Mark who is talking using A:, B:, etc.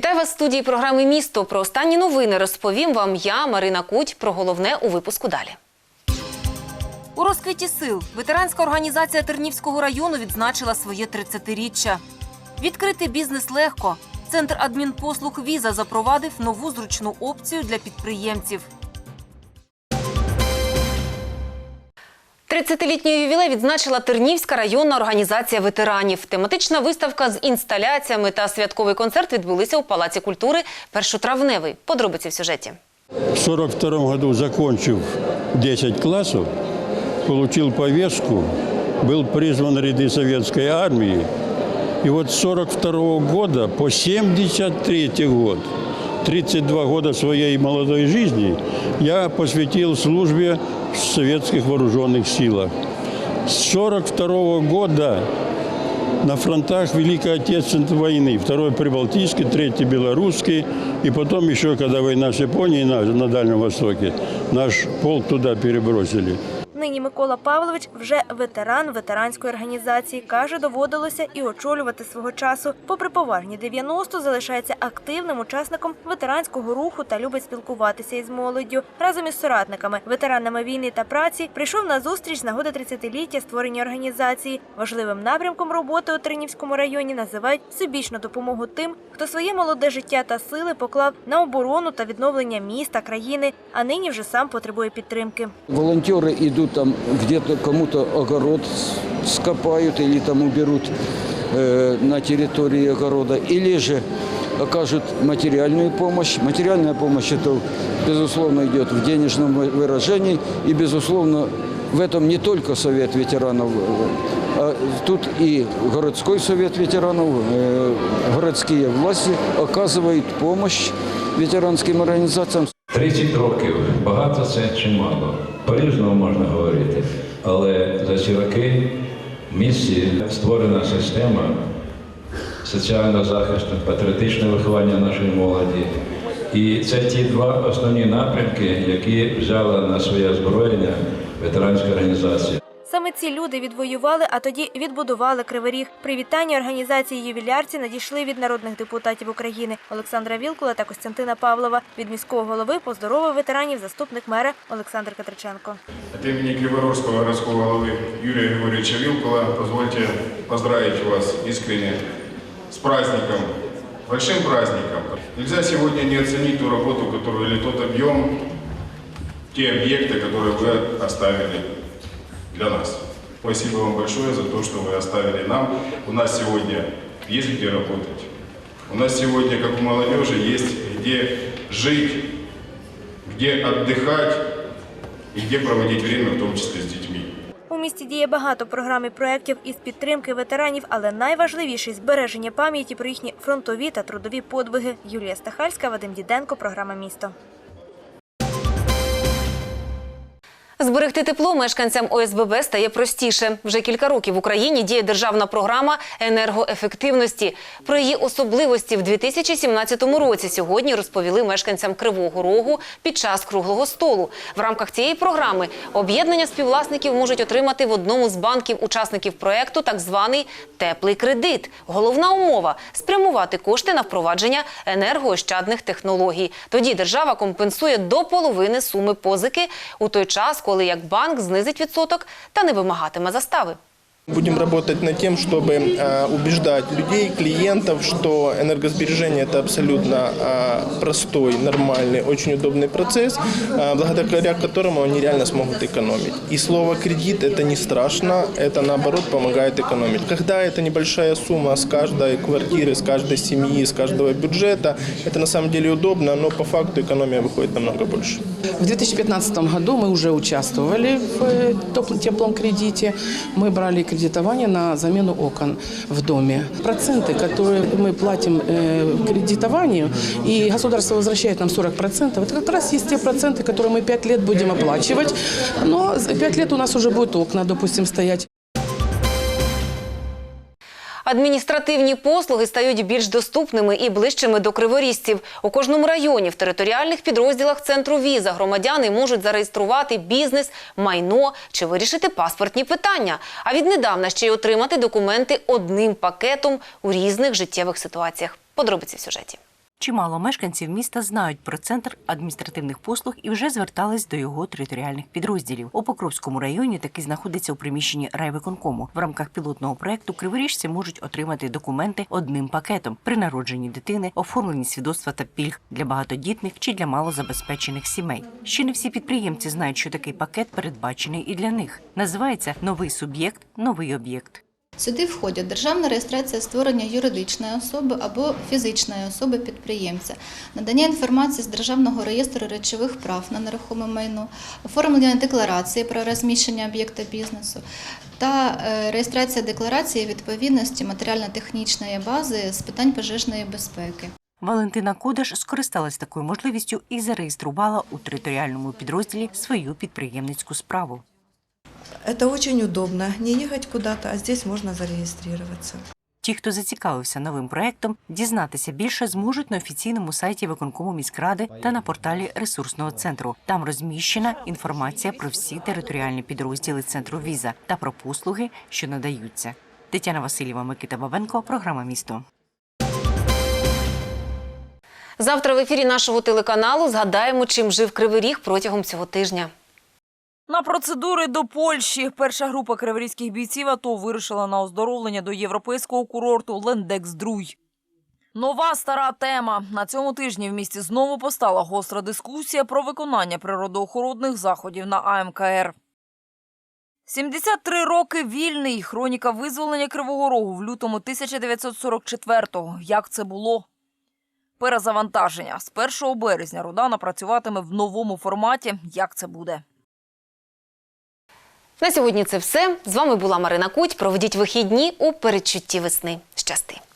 A: Вітаю вас в студії програми Місто. Про останні новини розповім вам я, Марина Куть. Про головне у випуску далі. У розквіті сил ветеранська організація Тернівського району відзначила своє 30-річчя. Відкрити бізнес легко. Центр адмінпослуг Віза запровадив нову зручну опцію для підприємців. 30-літній ювілей відзначила Тернівська районна організація ветеранів. Тематична виставка з інсталяціями та святковий концерт відбулися у Палаці культури першотравневий. Подробиці в сюжеті.
B: В 42 году закончив 10 классов, получил повестку, был призван в ряды советской армии. И вот с 42 года по 73 год, 32 года своей молодой жизни, я посвятил службе в советских вооруженных силах. С 42 года на фронтах Великой Отечественной войны. Второй Прибалтийский, третий Белорусский. И потом еще, когда война с Японией на, на Дальнем Востоке, наш полк туда перебросили.
C: Нині Микола Павлович вже ветеран ветеранської організації. Каже, доводилося і очолювати свого часу. Попри поважні 90, залишається активним учасником ветеранського руху та любить спілкуватися із молоддю. Разом із соратниками, ветеранами війни та праці, прийшов на зустріч з нагоди 30-ліття створення організації. Важливим напрямком роботи у Тернівському районі називають всебічну допомогу тим, хто своє молоде життя та сили поклав на оборону та відновлення міста, країни, а нині вже сам потребує підтримки.
D: Волонтеры идут там где-то кому-то огород скопают или там уберут э, на территории огорода, или же окажут материальную помощь. Материальная помощь это, безусловно, идет в денежном вы- выражении, и, безусловно, в этом не только Совет ветеранов, э, а тут и городской совет ветеранов, э, городские власти оказывают помощь ветеранским организациям.
E: 30 років багато це чи мало. По-різному можна говорити. Але за ці роки в місті створена система соціального захисту, патріотичне виховання нашої молоді. І це ті два основні напрямки, які взяла на своє озброєння ветеранська організація
C: Саме ці люди відвоювали, а тоді відбудували Кривий Ріг. Привітання організації ювілярці надійшли від народних депутатів України Олександра Вілкула та Костянтина Павлова. Від міського голови поздоровив ветеранів заступник мера Олександр Катриченко.
F: От имени Криворожского городского главы Юрия Григорьевича Вилкула позвольте поздравить вас искренне с праздником, большим праздником. Нельзя сегодня не оценить ту работу, которую или тот объем, те объекты, которые вы оставили для нас. Спасибо вам большое за то, что вы оставили нам. У нас сегодня есть где работать. У нас сегодня, как у молодежи, есть где жить, где отдыхать и где проводить время, в том числе с детьми.
C: У місті діє багато програм і проєктів із підтримки ветеранів, але найважливіший – збереження пам'яті про їхні фронтові та трудові подвиги. Юлія Стахальська, Вадим Діденко, програма «Місто».
A: Зберегти тепло мешканцям ОСББ стає простіше. Вже кілька років в Україні діє державна програма енергоефективності. Про її особливості в 2017 році сьогодні розповіли мешканцям Кривого Рогу під час круглого столу. В рамках цієї програми об'єднання співвласників можуть отримати в одному з банків учасників проекту так званий теплий кредит. Головна умова спрямувати кошти на впровадження енергоощадних технологій. Тоді держава компенсує до половини суми позики у той час, коли як банк знизить відсоток та не вимагатиме застави.
G: Будем работать над тем, чтобы э, убеждать людей, клиентов, что энергосбережение – это абсолютно э, простой, нормальный, очень удобный процесс, э, благодаря которому они реально смогут экономить. И слово «кредит» – это не страшно, это наоборот помогает экономить. Когда это небольшая сумма с каждой квартиры, с каждой семьи, с каждого бюджета, это на самом деле удобно, но по факту экономия выходит намного больше.
H: В 2015 году мы уже участвовали в теп- теплом кредите. Мы брали кредитование на замену окон в доме. Проценты, которые мы платим э, кредитованию, и государство возвращает нам 40%, это как раз есть те проценты, которые мы 5 лет будем оплачивать. Но за 5 лет у нас уже будут окна, допустим, стоять.
A: Адміністративні послуги стають більш доступними і ближчими до криворізців. У кожному районі в територіальних підрозділах центру віза громадяни можуть зареєструвати бізнес, майно чи вирішити паспортні питання. А віднедавна ще й отримати документи одним пакетом у різних життєвих ситуаціях. Подробиці в сюжеті.
I: Чимало мешканців міста знають про центр адміністративних послуг і вже звертались до його територіальних підрозділів. У Покровському районі такий знаходиться у приміщенні райвиконкому. В рамках пілотного проекту криворіжці можуть отримати документи одним пакетом при народженні дитини, оформленні свідоцтва та пільг для багатодітних чи для малозабезпечених сімей. Ще не всі підприємці знають, що такий пакет передбачений і для них. Називається новий суб'єкт, новий об'єкт.
J: Сюди входять державна реєстрація створення юридичної особи або фізичної особи підприємця, надання інформації з державного реєстру речових прав на нерухоме майно, оформлення декларації про розміщення об'єкта бізнесу та е, реєстрація декларації відповідності матеріально-технічної бази з питань пожежної безпеки.
I: Валентина Кудаш скористалась такою можливістю і зареєструвала у територіальному підрозділі свою підприємницьку справу.
K: Это очень удобно. Не ехать куда-то, а здесь можно зарегистрироваться.
I: Ті, хто зацікавився новим проектом, дізнатися більше зможуть на офіційному сайті виконкому міськради та на порталі ресурсного центру. Там розміщена інформація про всі територіальні підрозділи центру віза та про послуги, що надаються. Тетяна Васильєва, Микита Бабенко, програма місто.
A: Завтра в ефірі нашого телеканалу згадаємо, чим жив Кривий Ріг протягом цього тижня.
L: На процедури до Польщі перша група криворізьких бійців АТО вирушила на оздоровлення до європейського курорту Лендекс-Друй. Нова стара тема. На цьому тижні в місті знову постала гостра дискусія про виконання природоохоронних заходів на АМКР. 73 роки вільний. Хроніка визволення Кривого Рогу в лютому 1944-го. Як це було? Перезавантаження. З 1 березня Рудана працюватиме в новому форматі. Як це буде?
A: На сьогодні це все. З вами була Марина Куть. Проведіть вихідні у передчутті весни. Щасти!